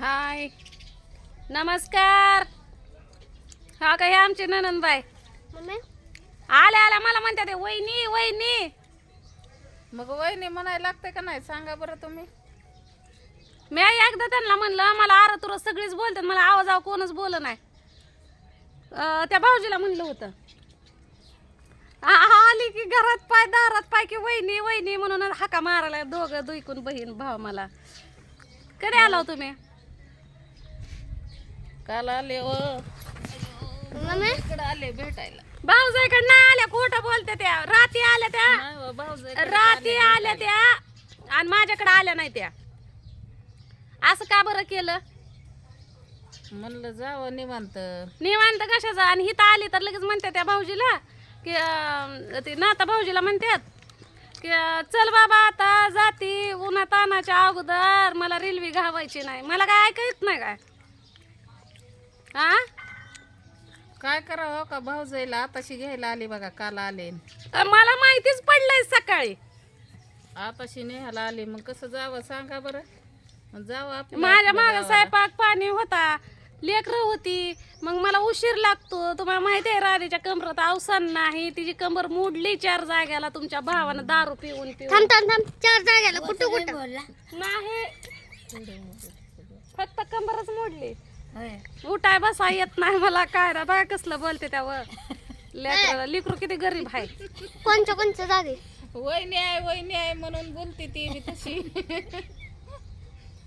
हाय. नमस्कार. हा का हे आमचे ननंदबाई मम्मी? आल्या आल्या. मला म्हणते ते वहिनी वहिनी. मग वहिनी म्हणायला लागते का नाही? सांगा बरं तुम्ही. मी एकदा त्यांना म्हणलं मला आर तुर सगळीच बोलतात मला आवाज आव कोणच बोल नाही. त्या भाऊजीला म्हणलं होतं. आली की घरात पाय दारात पाय की वहिनी वहिनी म्हणून हाका मारायला दोघं दुईकून बहीण भाव मला. कधी आला हो तुम्ही? काल आले व इकडे आले भेटायला. भाऊजाईकडे नाही आल्या खोटं बोलते त्या. राती आल्या त्या. नाही व, राती आल्या त्या. आणि माझ्याकडे आल्या नाही त्या. असं का बरं केलं? म्हणलं जावं निवांत. निवांत कशाचा? आणि हिथं आली तर लगेच म्हणते त्या भाऊजीला की अं, ते नाता भाऊजीला म्हणतात की अं, चल बाबा आता जाती उन्हा तानाच्या अगोदर मला रेल्वे घावायची नाही. मला काय ऐका येत नाही काय? हा काय करावं का? भाऊजाईला आताशी घ्यायला आली बघा काल आले. तर मला माहितीच पडलंय सकाळी. आताशी नेहाला आली. मग कसं जावं सांगा बरं. मग जावं आपलं माझ्या आपलं माग गावाला. स्वयंपाक पाणी होता लेकरं होती. मग मला उशीर लागतो. तुम्हाला माहिती आहे राधेच्या कमरात अवसान नाही. तिची कंबर मोडली चार जाग्याला. तुमच्या भावानं दारू पिऊन पिऊन. थांब थांब थांब. चार जागेला कुठं कुठं? बोलला नाही. फक्त कंबरच मोडली. उठाय बसा येत नाही मला काय ना बघा कसलं बोलते त्यावर. लेकर लेकरू किती गरीब आहे. कोणच्या कोणच्या जागे? वहिनी आहे वहिनी आहे म्हणून बोलते ती बी तशी.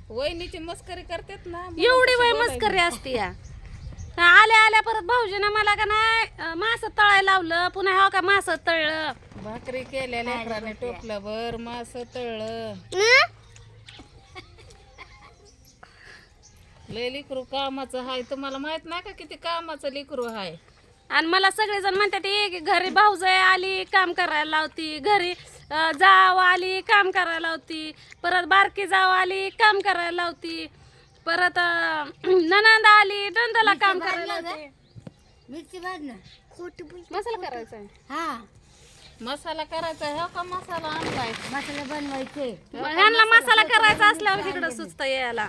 वहिनीची मस्करी करतात ना म्हणून एवढी तशी वय. मस्करी असते या. आल्या आल्या परत भाऊजीनं मला का नाही मास तळायला लावलं. पुन्हा हा का मास तळलं? भाकरी केल्या लेकराने टोपलं बर मास तळलं. हं? लय लिकरू कामाचं हाय. तुम्हाला माहीत नाही का किती कामाचं लिकरू हाय? आणि मला सगळेजण म्हणतात "ए, की घरी भाऊजाई आली काम करायला लावती. घरी जाव आली काम करायला लावती. परत बारकी जाव आली काम करायला लावती. परत अं, ननंद आली नंदाला काम करायला लावते. मिरची मसाला करायचा आहे हा. मसाला करायचा हो का मसाला आणलाय? मसाला बनवायचे मग ह्यांना मसाला करायचा असल्यावर इकडं सुचत यायला.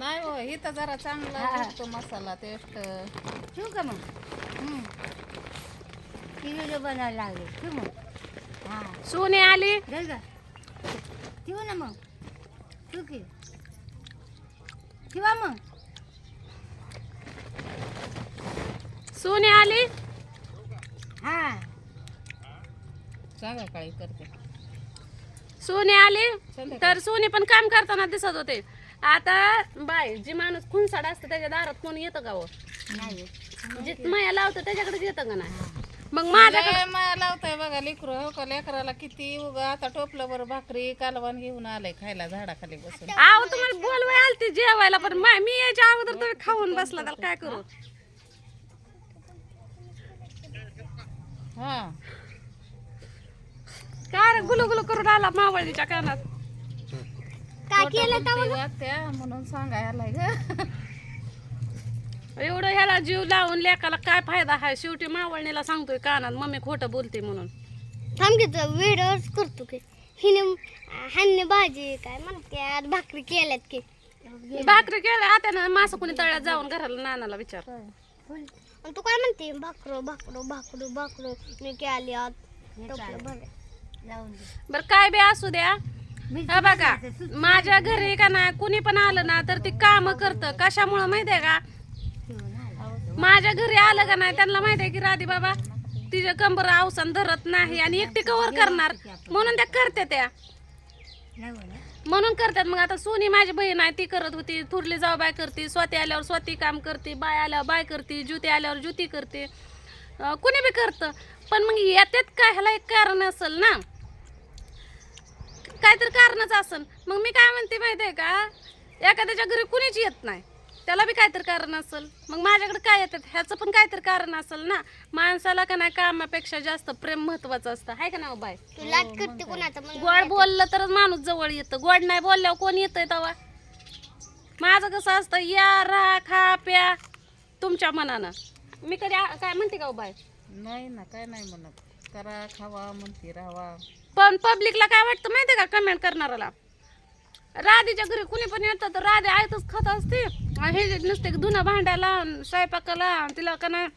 नाही हो इथं जरा चांगला भेटतो मसाला टेस्ट ठेवू का मग? व्हिडिओ बनवायला लागले. ठेवू मग? हा. सोने आली. जाऊ का ठेवू ना मग. ठेवू की. ठेवा मग. सोने आली. हा. सांगा काही करते. सोने आली. तर सोने पण काम करताना दिसत होते. आता बाय जे माणूस खुनसाड असतं त्याच्या दारात कोण येतं का हो? नाही जे माया लावतं त्याच्याकडे येतं का नाही? मग माझ्या लय माया लावताय बघा लेकरू हो का? लेकराला किती उगा आता टोपलं बरं भाकरी कालवण घेऊन आलंय खायला झाडाखाली बसून. आव तुम्हाला बोलवाय आलती जेवायला पण मा- मी याच्या अगोदर तुम्ही खाऊन बसला त्याला काय करू? हा. काय रे गुलू गुलू करून आला मावळीच्या कानात? काय केलं म्हणून सांगायला ग एवढं ह्याला जीव लावून लेकाला काय फायदा आहे शेवटी मावळणीला सांगतोय कानात मम्मी खोटं बोलते म्हणून. थांब की तू व्हिडिओच करतो की. हिने ह्यांनी भाजी काय म्हणते भाकरी केल्यात की. भाकरी केल्या हात्यानं मासं कोणी तळ्यात जाऊन घराला नानाला विचार. आणि तू काय म्हणते भाकरो भाकरो भाकरो भाकरो मी केली आत टोपलं. बर काय बी असू द्या. हा बघा माझ्या घरी का नाही कुणी पण आलं ना तर ती काम करतं. कशामुळं माहितीये का? माझ्या घरी आलं का नाही त्यांना माहितीये की राधी बाबा तिच्या कंबर अवसान धरत नाही आणि एकटी कवर करणार? म्हणून त्या करते त्या. म्हणून करतात मग आता सोनी माझी बहीण आहे ती करत होती. थुरली जाऊ बाय करते स्वाती आल्यावर स्वाती काम करते बाय आल्यावर बाय करते ज्युती आल्यावर ज्युती करते. कुणी बी करतं. पण मग याच्यात काय ह्याला एक कारण असेल ना? काहीतरी कारणच असेल मग मी काय म्हणते माहिती आहे का? एखाद्याच्या घरी कुणीच येत नाही. त्याला बी काहीतरी कारण असेल. मग माझ्याकडे काय येतात? ह्याचं पण काहीतरी कारण असेल ना? माणसाला का नाही कामापेक्षा जास्त प्रेम महत्वाचं असतं. आहे का ना हो बाय तू लाट करते कोणाचा म्हणून गोड बोललं तरच माणूस जवळ येतं. गोड नाही बोलल्यावर कोण येतंय तेव्हा माझं कसं असतं या राहा खा प्या तुमच्या मनानं. मी कधी काय म्हणते का हो बाय नाही ना काय नाही म्हणत. करा खावा म्हणते राहावा. पण पब्लिकला काय वाटतं माहितीये का कमेंट करणाऱ्याला? राधेच्या घरी कुणी पण येतं तर राधे आयतच खात असते हे नुसते धुणं भांड्याला स्वयंपाकाला आणि तिला का नाही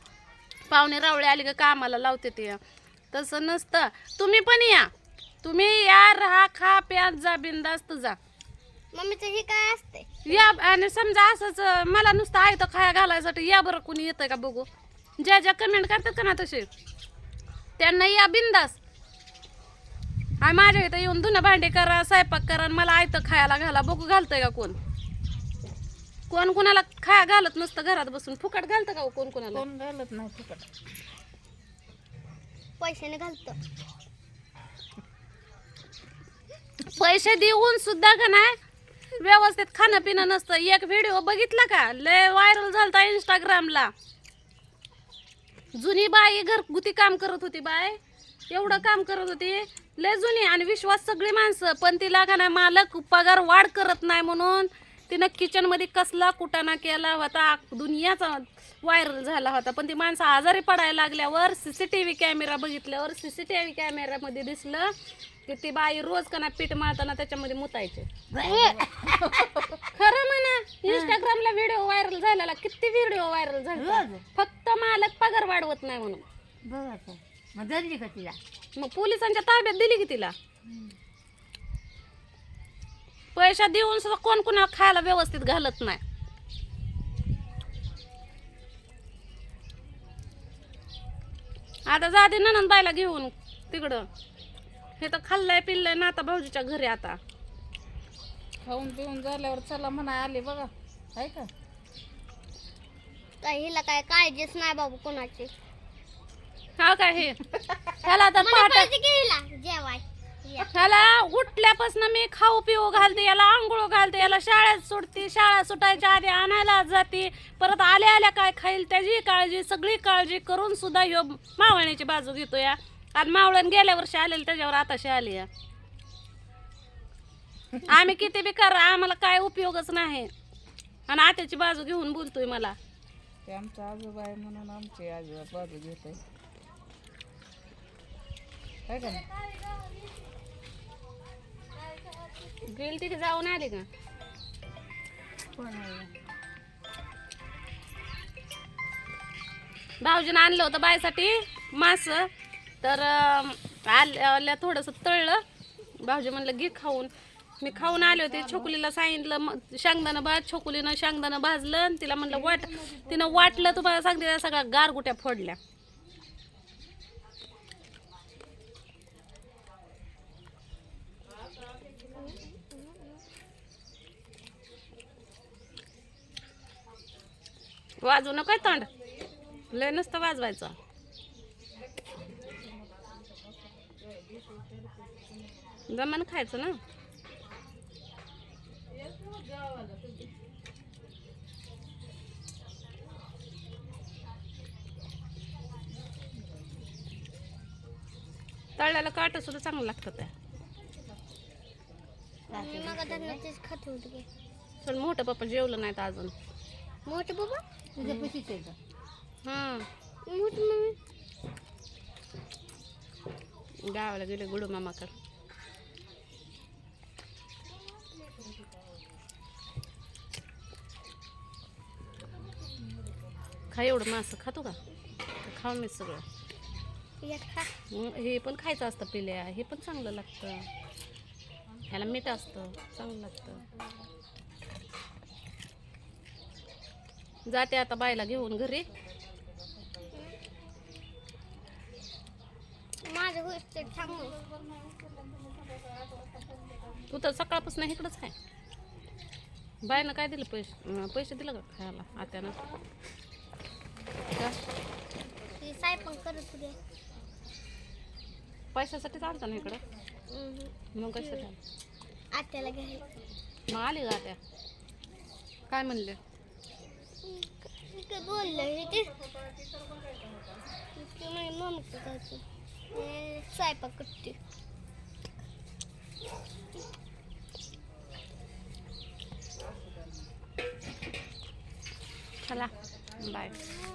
पाहुणे रावळे आले का कामाला लावते ते. तसं नसतं. तुम्ही पण या. तुम्ही या राहा खा प्या जा बिंदास्त जा. मम्मीचं हे काय असते या आणि समजा असंच मला नुसतं आहे तर खाया घालायसाठी या बरं कुणी येतंय का बघू? ज्या ज्या कमेंट करतात का ना तसे. त्यांना या बिंदास आणि माझ्या इथं येऊन धुणं भांडे करा स्वयंपाक करा आणि मला आयतं खायला घाला. बघू घालतंय का कोण? कोण कोणाला खाया घालत नसतं घरात बसून. फुकट घालतं का हो कोण कोणाला? कोण घालत नाही फुकट. पैशाने घालतो. पैसे देऊन सुद्धा का नाही? व्यवस्थित खाणं पिणं नसतं. एक व्हिडिओ बघितला का? लय व्हायरल झालता इंस्टाग्रामला जुनी बाई घरगुती काम करत होती बाय. एवढं काम करत होती. लय जुनी आणि विश्वास सगळी माणसं पण तिला का नाही मालक पगार वाढ करत नाही म्हणून तिनं किचनमध्ये कसला कुटाणा केला होता. दुनियाचा व्हायरल झाला होता. पण ती माणसं आजारी पडायला लागल्यावर सीसीटीव्ही कॅमेरा बघितल्यावर सीसीटीव्ही कॅमेऱ्यामध्ये दिसलं की ती बाई रोज का नाही पीठ मारताना त्याच्यामध्ये मुतायचे. खरं म्हणा इंस्टाग्रामला व्हिडिओ व्हायरल झालेला. किती व्हिडिओ व्हायरल झाला फक्त मालक पगार वाढवत नाही म्हणून. मग धरली का तिला? मग पोलिसांच्या ताब्यात दिली की तिला? पैसा देऊन सुद्धा कोण कोणाला खायला व्यवस्थित घालत नाही. आता जाते ननंद बायला घेऊन तिकडं. हे तर खाल्लंय पिल्लंय ना आता भाऊजीच्या घरी आता. खाऊन पिऊन झाल्यावर चला म्हणा आले बघा. आहे का? काय हिला काय काळजीच नाही बाबू कोणाची. हा काय हे? ह्याला आता पहाटे. ह्याला उठल्यापासून मी खाऊ पिऊ घालते याला आंघोळ घालते याला शाळेत सोडते शाळा सुटायच्या आधी आणायला जाते परत आल्या आल्या काय खाईल त्याची काळजी सगळी काळजी करून सुद्धा ह्यो मावळण्याची बाजू घेतो या आणि मावळण गेल्या वर्षी आलेली त्याच्यावर आताशी आली या. आम्ही किती बी करा आम्हाला काय उपयोगच नाही. आणि आत्याची बाजू घेऊन बोलतोय मला. ते आमचा आजोबा आहे म्हणून आमची आजोबा बाजू घेत आहे काय का? गेली तिथे जाऊन आली का? भाऊजीनं आणलं होतं बायसाठी मास तर आल्या थोडंसं तळलं. भाऊजी म्हणलं घे खाऊन. मी खाऊन आले होते. छोकुलीला सांगितलं म- शेंगदाणं भाज. छोकुलीनं शेंगदाणं भाजलं आणि तिला म्हणलं वाट. तिनं वाटलं तुम्हाला सांगते सगळ्या गारगुट्या फोडल्या. वाजवू नका तोंड. लय नसतं वाजवायचं. जमान खायचं ना? तळल्याला काट सुद्धा चांगलं लागतं त्या. मोठं पप्पा जेवलं नाहीत अजून. मोठे बाबा तुझ्या पशीच आहे का हां मोठ मम्मी. गावाला गेले गुडू मामाकडे खा एवढं मासं खातो का? खाऊ मी सगळं. हे पण खायचं असतं पिल्या हे पण चांगलं लागतं. ह्याला मीठ असतं चांगलं लागतं. जाते आता बायला घेऊन घरी. माझं गोष्ट थांबून तू तर सकाळपासून इकडंच आहे. बायनं काय दिलं पैसे? पैसे दिलं का खायला? आत्यानं? का? ती सायपण करत होते. पैशासाठी चालतं ना इकडं. मग कशाला आत्याला घ्यायला मग आली का आत्या? काय म्हणले? काय बोललं हे ते. ते मम्मीचं जायचं स्वयंपाक करते. चला बाय.